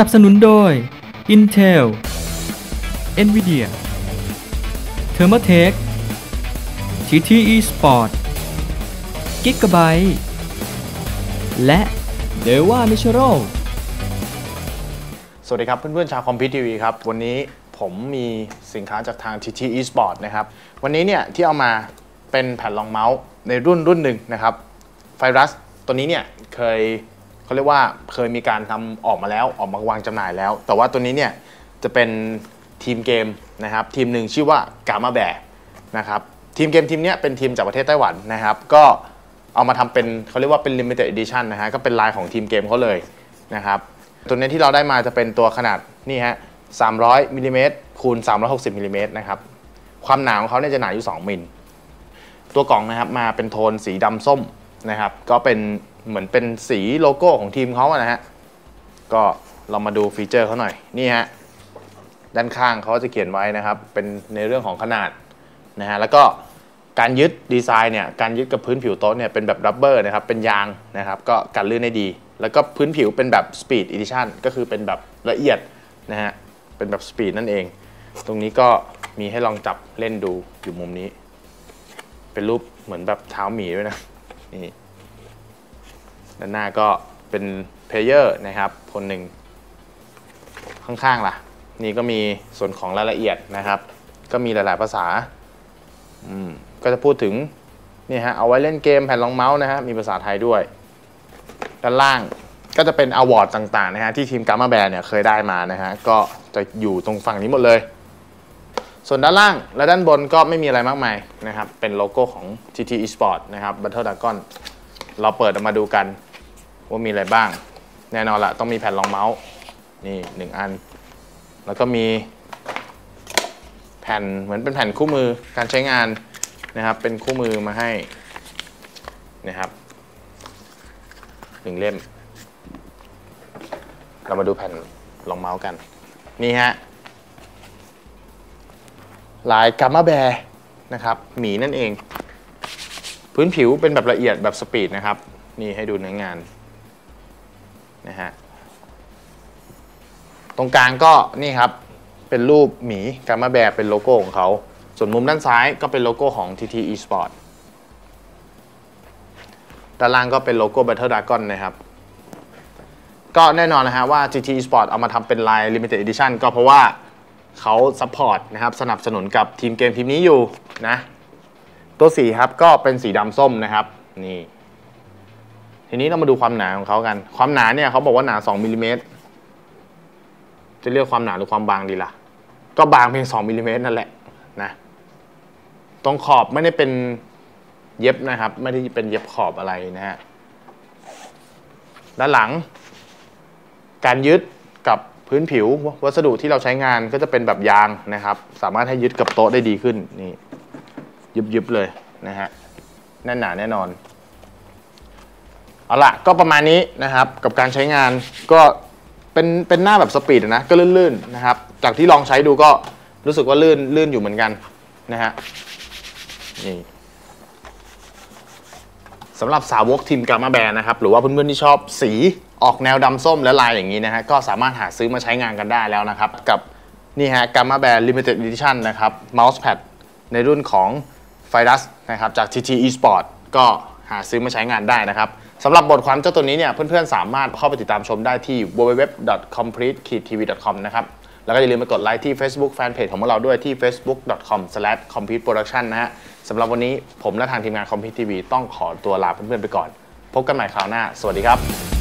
นับสนุนโดย Intel Nvidia Thermaltake TT Esport Gigabyte และ Deva Natural สวัสดีครับ เพื่อนๆชาวคอมพิวทีวีครับ วันนี้ผมมีสินค้าจากทาง TT Esport นะครับ วันนี้เนี่ยที่เอามาเป็นแผ่นรองเมาส์ในรุ่นรุ่นหนึ่งนะครับ ไฟรัสตัวนี้เนี่ยเคย เขาเรียกว่าเคยมีการทำออกมาแล้วออกมาวางจำหน่ายแล้ว แต่ว่าตัวนี้เนี่ยจะเป็นทีมเกมนะครับทีมหนึ่งชื่อว่ากามาแบนะครับทีมเกมทีมนี้เป็นทีมจากประเทศไต้หวันนะครับก็เอามาทำเป็นเขาเรียกว่าเป็น limited edition นะฮะก็เป็นลายของทีมเกมเขาเลยนะครับตัวนี้ที่เราได้มาจะเป็นตัวขนาดนี่ฮะ300มิลลิเมตรคูณ360มิลลิเมตรนะครับความหนาของเขาเนี่ยจะหนาอยู่ 2มิลตัวกล่องนะครับมาเป็นโทนสีดำส้ม นะครับ ก็เป็นเหมือนเป็นสีโลโก้ของทีมเขาอะนะฮะ ก็เรามาดูฟีเจอร์เขาหน่อย นี่ฮะ ด้านข้างเขาจะเขียนไว้นะครับ เป็นในเรื่องของขนาดนะฮะ แล้วก็การยึดดีไซน์เนี่ย การยึดกับพื้นผิวโต๊ะเนี่ยเป็นแบบรับเบอร์นะครับ เป็นยางนะครับ ก็กันลื่นได้ดี แล้วก็พื้นผิวเป็นแบบ Speed Edition ก็คือเป็นแบบละเอียดนะฮะ เป็นแบบ Speed นั่นเอง ตรงนี้ก็มีให้ลองจับเล่นดูอยู่มุมนี้ เป็นรูปเหมือนแบบเท้าหมีด้วยนะ นี่ด้านหน้าก็เป็นเพลเยอร์นะครับคนหนึ่งข้างๆล่ะ นี่ก็มีส่วนของรายละเอียดนะครับ ก็มีหลายๆภาษาอืมก็จะพูดถึงนี่ฮะเอาไว้เล่นเกมแผ่นรองเมาส์นะฮะมีภาษาไทยด้วย ด้านล่างก็จะเป็นอวอร์ดต่างๆนะฮะที่ทีมกามาแบร์เนี่ยเคยได้มานะฮะก็จะอยู่ตรงฝั่งนี้หมดเลย ส่วนด้านล่างและด้านบนก็ไม่มีอะไรมากมายนะครับ เป็นโลโก้ของ TT Esport นะครับ Battle Dragon เราเปิดออกมาดูกันว่ามีอะไรบ้าง แน่นอนละต้องมีแผ่นรองเมาส์นี่หนึ่งอัน แล้วก็มีแผ่นเหมือนเป็นแผ่นคู่มือการใช้งานนะครับ เป็นคู่มือมาให้นะครับหนึ่งเล่ม เรามาดูแผ่นรองเมาส์กัน นี่ฮะ ลายกามาแบร์นะครับหมีนั่นเอง พื้นผิวเป็นแบบละเอียดแบบสปีดนะครับ นี่ให้ดูเนื้องานนะฮะตรงกลางก็นี่ครับเป็นรูปหมีกามาแบร์เป็นโลโก้ของเขา ส่วนมุมด้านซ้ายก็เป็นโลโก้ของ TT Esport ด้านล่างก็เป็นโลโก้ Battle Dragon นะครับ ก็แน่นอนนะฮะว่า GT Esport เอามาทำเป็นลาย Limited Edition ก็เพราะว่า เขาซัพพอร์ตนะครับสนับสนุนกับทีมเกมทีมนี้อยู่นะตัวสีครับก็เป็นสีดำส้มนะครับนี่ทีนี้เรามาดูความหนาของเขากัน ความหนาเนี่ยเขาบอกว่าหนา2มิลลิเมตรจะเรียกความหนาหรือความบางดีล่ะ ก็บางเพียง2มิลลิเมตรนั่นแหละนะตรงขอบไม่ได้เป็นเย็บนะครับ ไม่ได้เป็นเย็บขอบอะไรนะฮะด้านหลัง การยึดกับ พื้นผิววัสดุที่เราใช้งานก็จะเป็นแบบยางนะครับ สามารถให้ยึดกับโต๊ะได้ดีขึ้นนี่ยึบๆเลยนะฮะแน่นหนาแน่นอนเอาละก็ประมาณนี้นะครับกับการใช้งานก็เป็นเป็นหน้าแบบสปีดนะก็ลื่นๆนะครับ จากที่ลองใช้ดูก็รู้สึกว่าลื่นลื่นอยู่เหมือนกันนะฮะนี่ สำหรับสาวกทีมกามาแบร์นะครับ หรือว่าเพื่อนๆที่ชอบสีออกแนวดำส้มและลายอย่างนี้นะฮะก็สามารถหาซื้อมาใช้งานกันได้แล้วนะครับ กับนี่ฮะกามาแบร์ Limited Edition นะครับเมาส์แพดในรุ่นของไฟรัสนะครับจาก TT Esport ก็หาซื้อมาใช้งานได้นะครับสำหรับบทความเจ้าตัวนี้เนี่ยเพื่อนๆ สามารถเข้าไปติดตามชมได้ที่ www.complete-tv.com นะครับ แล้วก็อย่าลืมไปกดไลค์ที่ Facebook Fanpage ของพวกเราด้วยที่ facebook.com/competeproduction นะฮะสำหรับวันนี้ผมและทางทีมงาน Complete TV ต้องขอตัวลาเพื่อนๆไปก่อน พบกันใหม่คราวหน้า สวัสดีครับ